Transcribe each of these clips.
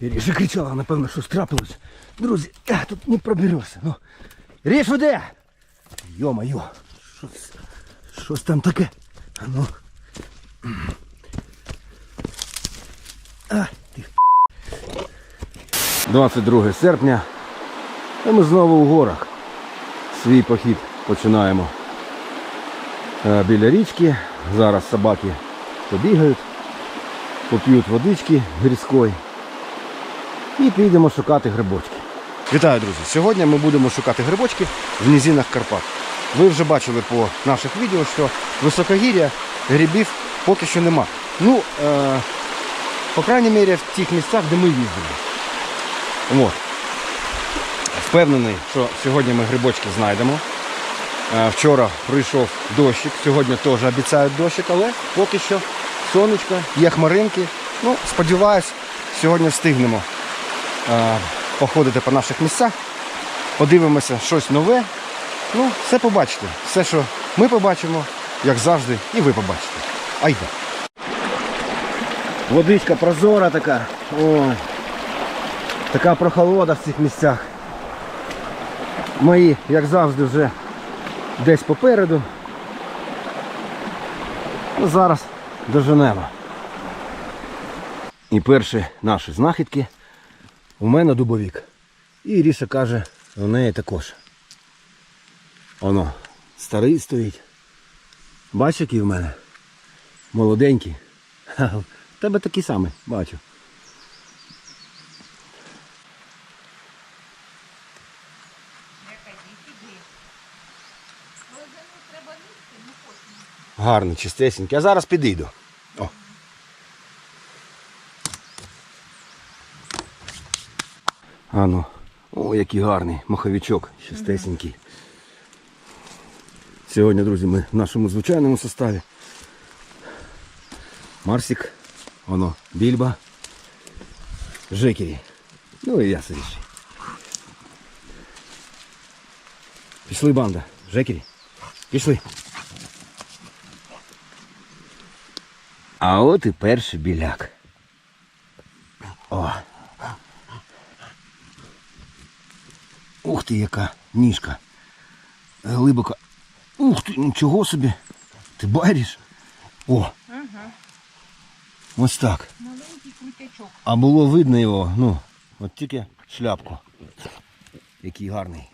Іріша кричала, напевно, що трапилось. Друзі, а, тут не проберешся. Ну. Ріш веде! Йо-моє, щось, щось там таке. А ну. А, ти 22 серпня. І ми знову у горах. Свій похід починаємо. Е, Біля річки. Зараз собаки побігають, поп'ють водички гірської і підемо шукати грибочки. Вітаю, друзі! Сьогодні ми будемо шукати грибочки в низинах Карпат. Ви вже бачили по наших відео, що високогір'я грибів поки що нема. Ну, е, по крайній мірі, в тих місцях, де ми їздили. От. Впевнений, що сьогодні ми грибочки знайдемо. Е, Вчора прийшов дощик, сьогодні теж обіцяють дощик, але поки що сонечко, є хмаринки. Ну, сподіваюсь, сьогодні встигнемо походити по наших місцях, подивимося щось нове. Ну, все побачите. Все, що ми побачимо, як завжди, і ви побачите. Айда. Водичка прозора така. Ой. Така прохолода в цих місцях. Мої, як завжди, вже десь попереду. Ну, зараз доженемо. І перші наші знахідки у мене дубовік. І Ріша каже, у неї також. Оно, старий стоїть. Бачиш, який в мене? Молоденький. Ха, тебе такий самий, бачу. Гарний, чистесенький. А зараз підійду. О. А ну. О, який гарний маховичок, чистесенький. Сьогодні, друзі, ми в нашому звичайному составі. Марсик, воно, більба, Жекері. Ну і я сидіший. Пішли банда. Жекері. Пішли. А от і перший біляк. О. Ух ти, яка ніжка. Глибоко. Ух ти, нічого собі. Ти бачиш? О. Ось так. Маленький крутячок. А було видно його, ну, от тільки шляпку. Який гарний.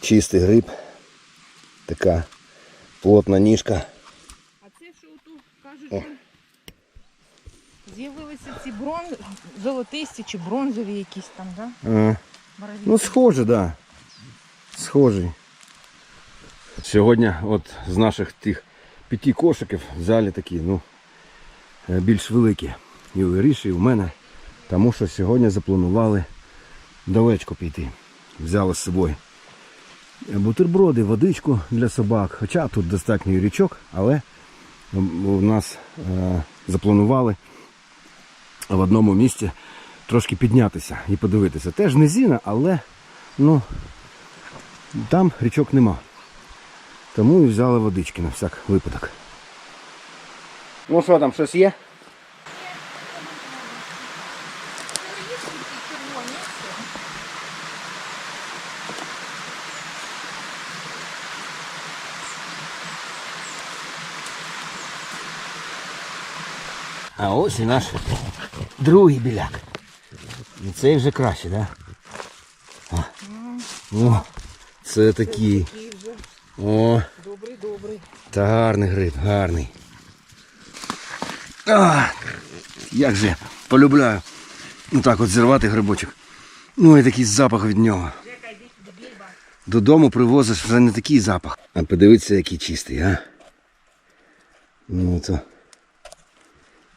Чистий гриб. Така плотна ніжка. Що з'явилися ці брон... золотисті чи бронзові якісь там, да? А, ну, схоже, да. Схожий. Сьогодні от з наших тих п'яти кошиків взяли такі, ну, е, більш великі. І у Іриші, і у мене. Тому що сьогодні запланували далечко піти. Взяли з собою бутерброди, водичку для собак. Хоча тут достатньо річок, але у нас е, запланували в одному місці трошки піднятися і подивитися. Теж низіна, але ну, там річок нема. Тому і взяли водички на всяк випадок. Ну що там, щось є? А ось і наш другий біляк. І цей вже краще, так? Да? О, це такий. Такий О, добрий, добрий. та гарний гриб, гарний. А, як же я полюбляю. Ну так от зірвати грибочок. Ну і такий запах від нього. Додому привозиш вже не такий запах. А подивіться, який чистий, а? Ну то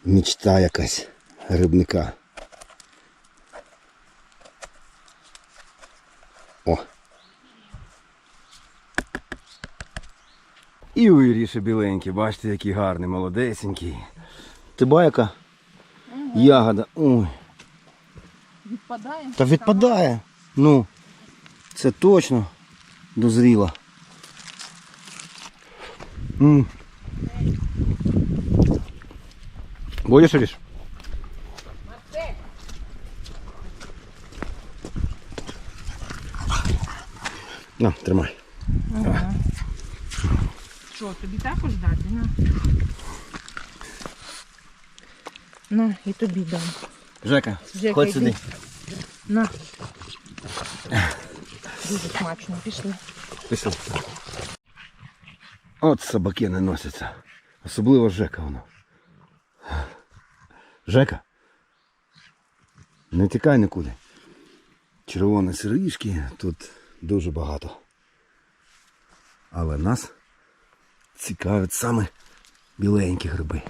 мічта якась грибника. О. І у Іріші біленький, бачите, який гарний, молодесенький. Ти яка? Ягода. Ой. Відпадає. Та відпадає. Ну, це точно. дозріла. М. Будеш ріж? На, тримай. Ага. Що, тобі також дати? На. На, і тобі дам. Жека, Жека, ходь сюди. На. Дуже смачно, пішли. Пішли. От собаки не носяться. Особливо Жека воно. Жека. Не тікай нікуди. Червоні сирішки тут дуже багато. Але нас цікавить саме біленькі гриби.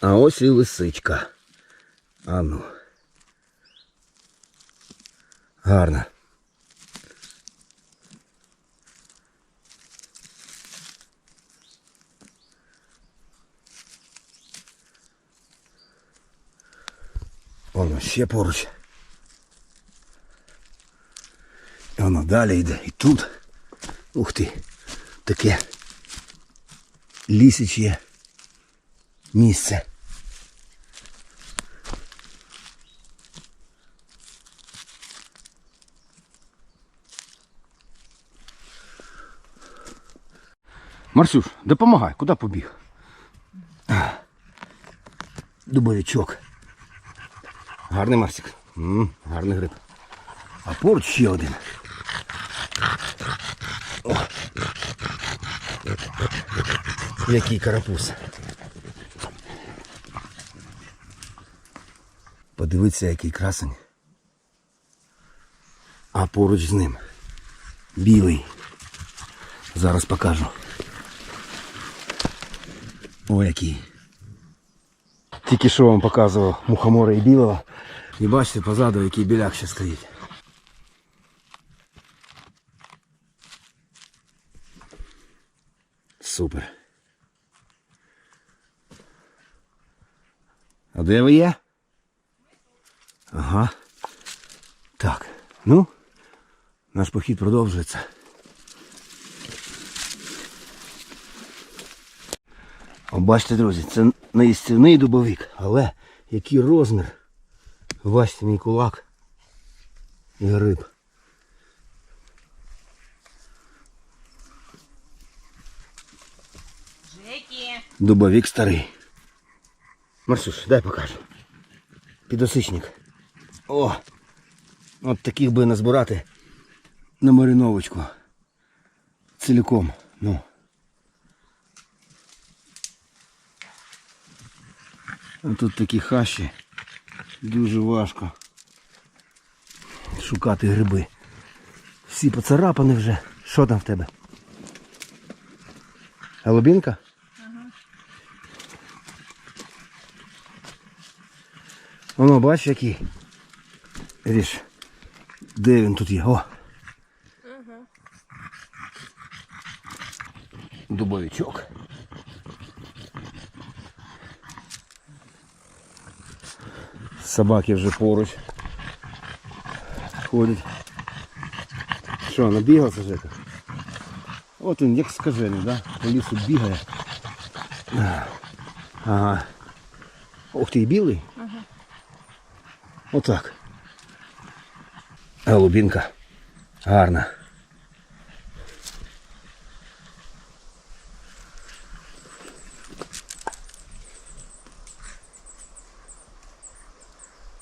А ось і лисичка. А ну. Воно ще поруч. І воно далі йде. І тут. Ух ти. Таке лісичє місце. Марсюш, допомагай, куди побіг? Дубовичок. Гарний Марсик. М, гарний гриб. А поруч ще один. О. Який карапуз. Подивіться, який красень. А поруч з ним білий. Зараз покажу. О, який. Тільки що вам показував мухомора і білого. І бачите позаду, який біляк ще стоїть. Супер. А де ви є? Ага. Так. Ну, наш похід продовжується. О, бачите, друзі, це неїстівний дубовик, але який розмір. Бачите, мій кулак і гриб. Жекі. Дубовик старий. Марсюш, дай покажу. Підосичник. О! От таких би назбирати на мариновочку. Ціліком. Ну. А тут такі хащі. Дуже важко шукати гриби. Всі поцарапані вже. Що там в тебе? Голубінка? Воно, бачиш, який. Ріж. Де він тут є? О. Дубовичок. Собаки вже поруч. Ходять. Що, набігався Жека? От він, як скажений, да? По лісу бігає. Ага. Ух ти, білий? Отак. Голубінка. Гарна.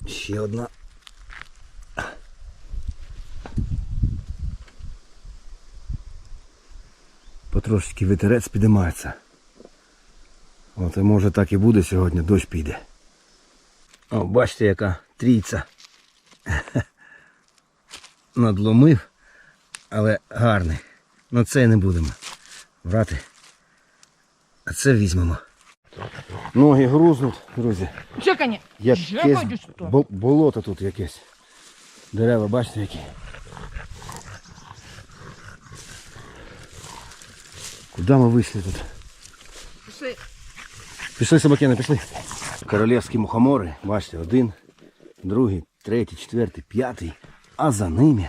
Ще одна. Потрошечки вітерець підіймається. От і може так і буде сьогодні, дощ піде. О, бачите, яка трійця. Надломив, але гарний. Ну це не будемо брати. А це візьмемо. Ноги грузнуть, друзі. Жека, ні. Жека, Якесь бо- болото тут якесь. Дерева, бачите які. Куди ми вийшли тут? Пішли. Пішли собакени, пішли. Королівські мухомори, бачите, один, другий, третій, четвертий, п'ятий, а за ними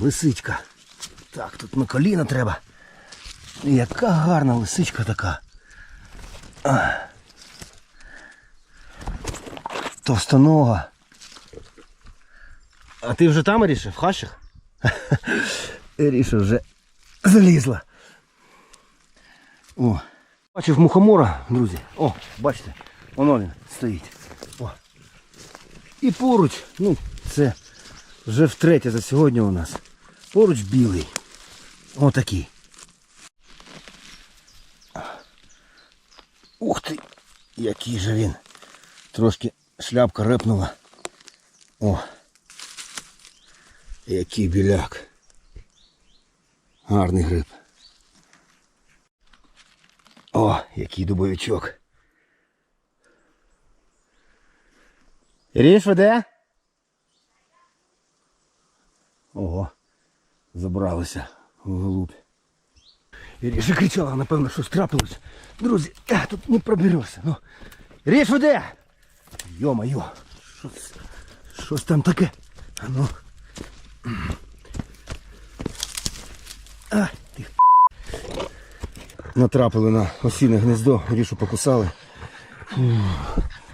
лисичка. Так, тут на коліна треба. Яка гарна лисичка така. А. Товстонога. А ти вже там, Ріша, в хащах? Ріша вже залізла. О. Бачив мухомора, друзі. О, бачите, воно він стоїть. О. І поруч, ну, це вже втретє за сьогодні у нас. Поруч білий. Отакий. Ух ти! Який же він. Трошки шляпка репнула. О. Який біляк. Гарний гриб. О, який дубовичок. Ріш веде? Ого. Забралися вглубь. Іріша кричала, напевно, щось трапилось. Друзі, тут не проберешся. Ну. Ріш веде! Йо-моє, щось, щось там таке. А ну. А, тих. Натрапили на осінне гнездо, рішу покусали.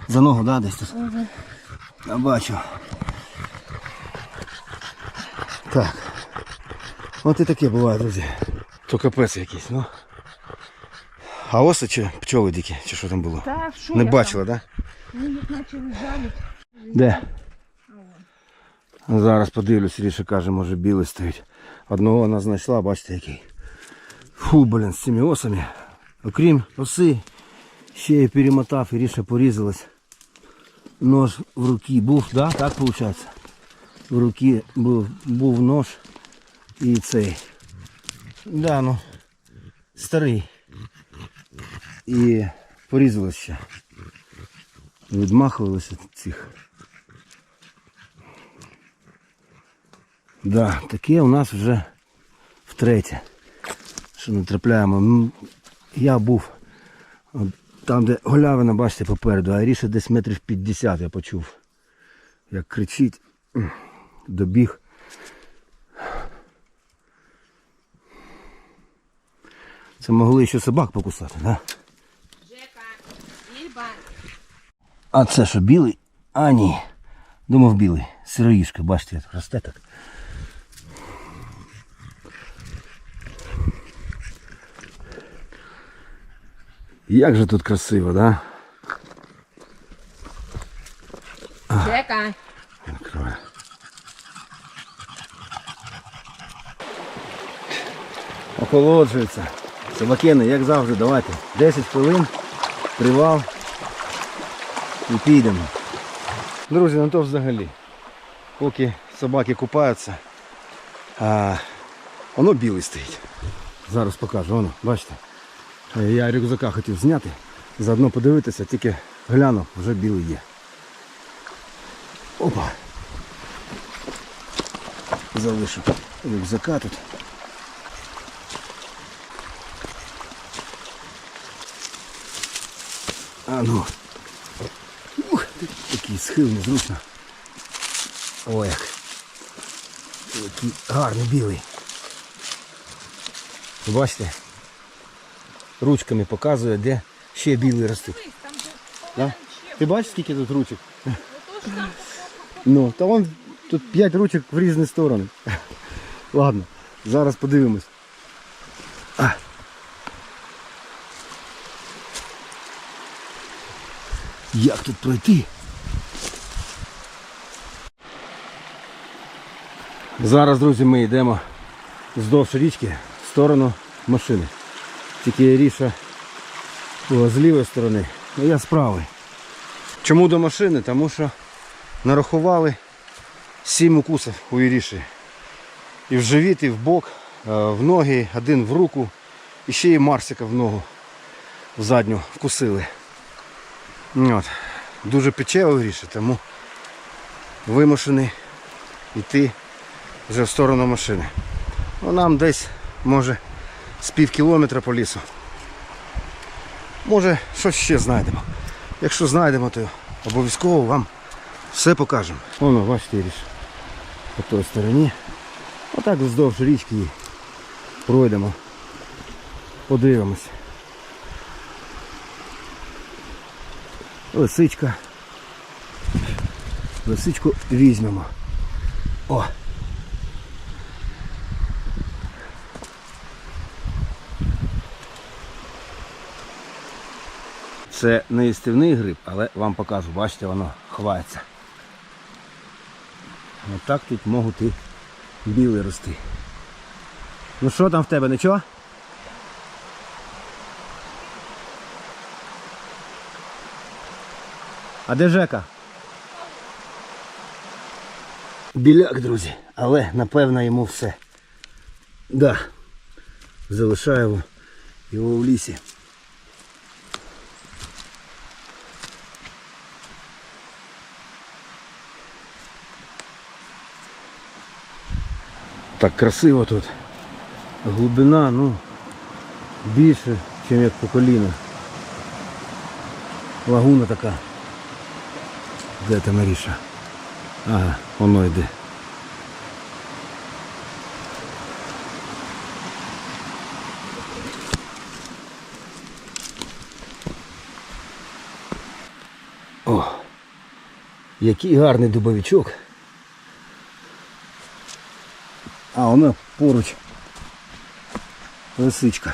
За ногу, да, десь тут? Я бачу. Так. От і таке буває, друзі. То капець якийсь, ну. А оси чи пчоли дикі, чи що там було? Та що Не бачила, так? Да? Ну, їх почали жалити. Де? Зараз подивлюсь, Ріша каже, може білий стоїть. Одного вона знайшла, бачите який. Фу, блін, з цими осами. Окрім оси, ще й перемотав, і Ріша порізалась. Нож в руки був, да? так виходить? В руки був, був нож і цей. Да, ну, старий. І порізалась ще. Відмахувалися від цих. Да, таке у нас вже втретє. Що не трапляємо. Я був там, де голявина, бачите, попереду, а ріше десь метрів 50 я почув. Як кричить, добіг. Це могли ще собак покусати, так? Да? Жека, Ільба. А це що, білий? А ні. Думав білий. Сироїшка, бачите, як росте так. Як же тут красиво, да? Відкриваю. Охолоджується. Собакени, як завжди, давайте. 10 хвилин, привал і підемо. Друзі, ну то взагалі. Поки собаки купаються, а воно білий стоїть. Зараз покажу, воно, бачите. Я рюкзака хотів зняти, заодно подивитися, тільки глянув, вже білий є. Опа. Залишу рюкзака тут. А ну. Такий схил незручно. Ой як. Який гарний білий. Бачите? Ручками показує, де ще білий ростуть. Да? Ти бачиш, скільки тут ручок? Ну, та вон тут 5 ручок в різні сторони. Ладно, зараз подивимось. А. Як тут пройти? Зараз, друзі, ми йдемо вздовж річки в сторону машини. Тільки Ріша була з лівої сторони, а я з правої. Чому до машини? Тому що нарахували сім укусів у Іріші. І в живіт, і в бок, е, в ноги, один в руку, і ще й Марсика в ногу в задню вкусили. От. Дуже пече у Іріші, тому вимушений йти вже в сторону машини. Ну, нам десь може з пів кілометра по лісу. Може щось ще знайдемо. Якщо знайдемо, то обов'язково вам Все покажемо. Воно, бачите, річ. По той стороні. Отак вздовж річки і пройдемо. Подивимось. Лисичка. Лисичку візьмемо. О! Це не їстивний гриб, але вам покажу, бачите, воно ховається. Отак тут можуть і білий рости. Ну що там в тебе, нічого? А де Жека? Біляк, друзі, але напевно йому все. Да. Залишаю його в лісі. Так красиво тут. Глибина, ну, більше, ніж як по коліна. Лагуна така. Де там Маріша? Ага, воно йде. О, який гарний дубовичок. А, воно поруч. Лисичка.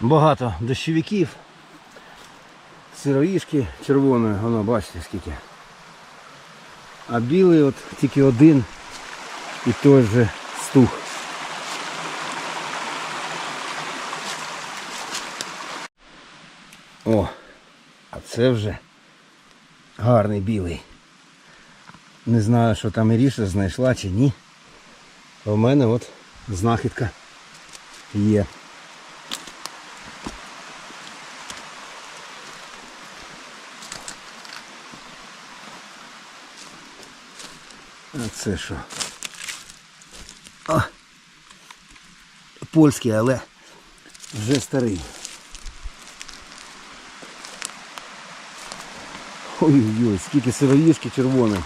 Багато дощовиків. Сироїшки червоної, воно бачите скільки. А білий от тільки один і той же стух. О, а це вже гарний білий. Не знаю, що там Іріша знайшла чи ні. В мене от знахідка є. А це що? А, польський, але вже старий. Ой-ой-ой, скільки сироїшки червоної.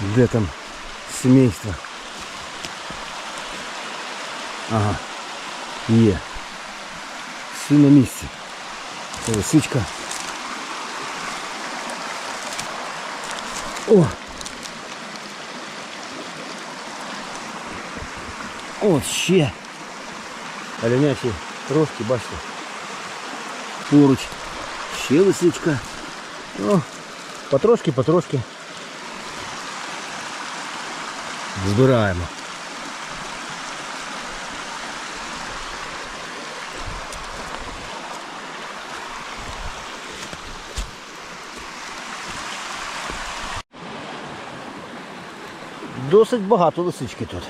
Де там сімейство? Ага, є. Всі на місці. Це лисичка. О! От ще. Оленячі трошки, бачите. Поруч. Ще лисичка. О, потрошки, потрошки. Збираємо. Досить багато лисички тут.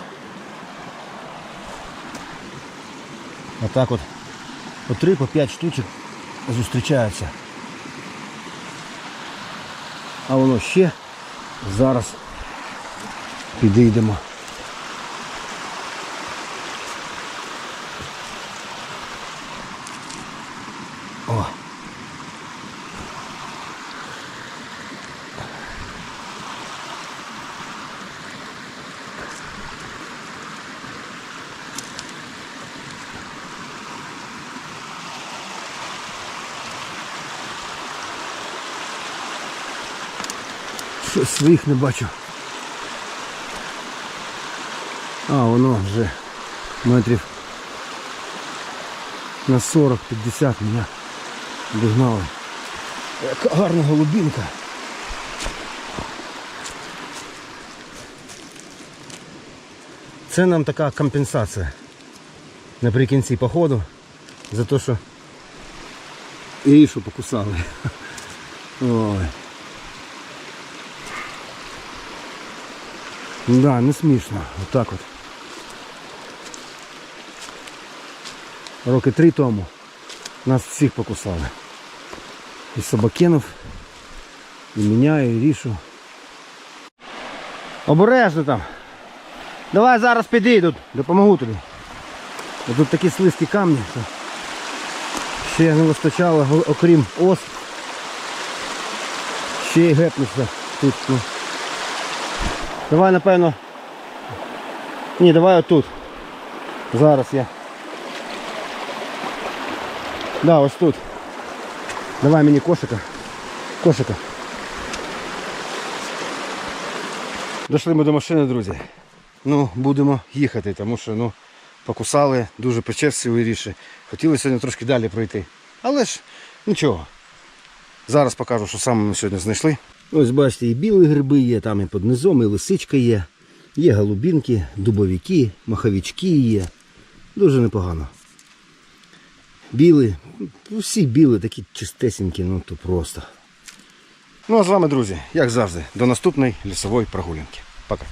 Отак от по 3 по 5 штучок зустрічаються. А воно ще зараз підійдемо. Щось своїх не бачу. А, воно вже метрів на 40-50 мене догнали. Яка гарна голубінка. Це нам така компенсація наприкінці походу за те, що Іришу покусали. Ой. Да, не смішно. Отак от. Роки три тому нас всіх покусали. І собакенов, І міняю, і рішу. Обережно там. Давай зараз підійду, допомогу тобі. Тут такі слизькі камні, що ще не вистачало, окрім ос. Ще й гепнешся тут. Ну. Давай, напевно. Ні, давай отут. Зараз я. Да, ось тут. Давай мені кошика. Кошика. Дійшли ми до машини, друзі. Ну, будемо їхати, тому що ну, покусали, дуже пече всі виріші. Хотіли сьогодні трошки далі пройти. Але ж нічого. Зараз покажу, що саме ми сьогодні знайшли. Ось бачите, і білі гриби є, там і під низом, і лисичка є. Є голубінки, дубовики, маховички є. Дуже непогано. Біли, всі біли, такі чистесенькі, ну то просто. Ну а з вами, друзі, як завжди, до наступної лісової прогулянки. Пока.